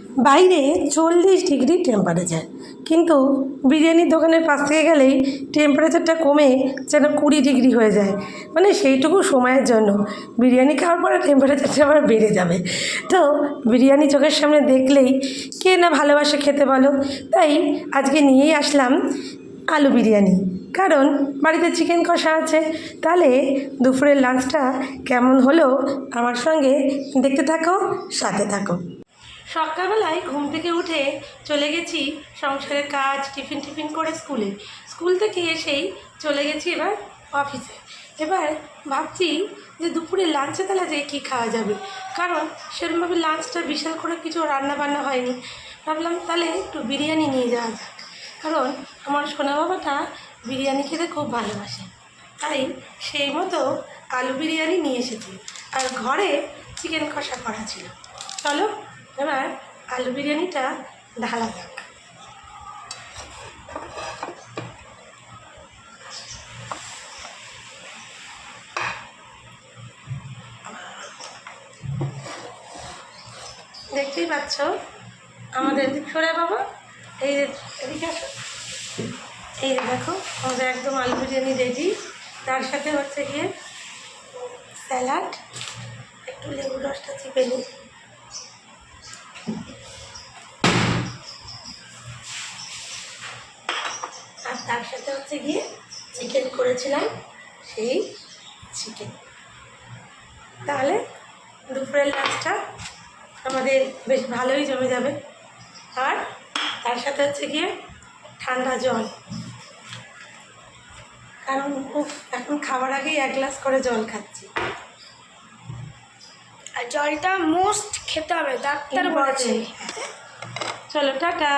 বাইরে চল্লিশ degree temperature কিন্তু বিরিয়ানির দোকানের পাশ থেকে গেলেই টেম্পারেচারটা কমে যেন কুড়ি ডিগ্রি হয়ে যায়। মানে সেইটুকু সময়ের জন্য। বিরিয়ানি খাওয়ার পরে টেম্পারেচারটা আবার বেড়ে যাবে। তো বিরিয়ানি চোখের সামনে দেখলেই কে না ভালোবাসে খেতে বলো? তাই আজকে নিয়েই আসলাম আলু বিরিয়ানি। কারণ বাড়িতে চিকেন কষা আছে। তাহলে দুপুরের লাঞ্চটা কেমন হলো? আমার সঙ্গে দেখতে থাকো, সাথে থাকো। সকালবেলায় ঘুম থেকে উঠে চলে গেছি সংসারের কাজ, টিফিন টিফিন করে স্কুলে। স্কুল থেকে এসেই চলে গেছি এবার অফিসে। এবার ভাবছি যে দুপুরে লাঞ্চে তাহলে যে কী খাওয়া যাবে? কারণ সেরকমভাবে লাঞ্চটা বিশাল করে কিছু রান্না বান্না হয়নি। ভাবলাম তাহলে একটু বিরিয়ানি নিয়ে যাওয়া যাক। কারণ আমার সোনা বাবাটা বিরিয়ানি খেতে খুব ভালোবাসে। তাই সেই মতো আলু বিরিয়ানি নিয়ে এসেছি। আর ঘরে চিকেন কষা করা ছিল। চলো এবার আলু বিরিয়ানিটা ঢালা যাক। দেখতেই পাচ্ছ আমাদের এদিক বাবা, এই এদিকে আসো। এই দেখো, আমাদের একদম আলু বিরিয়ানি রেডি তার সাথে হচ্ছে গিয়ে স্যালাড, একটু লেবু রসটা চিপে নিই। তার সাথে হচ্ছে গিয়ে চিকেন করেছিলাম সেই চিকেন তাহলে দুপুরের লাঞ্চটা আমাদের বেশ ভালোই জমে যাবে। আর তার সাথে হচ্ছে গিয়ে ঠান্ডা জল। কারণ উফ এখন খাবার আগেই এক গ্লাস করে জল খাচ্ছি। আর জলটা মোস্ট খেতে হবে ডাক্তার বলেছে। চলো টাটা।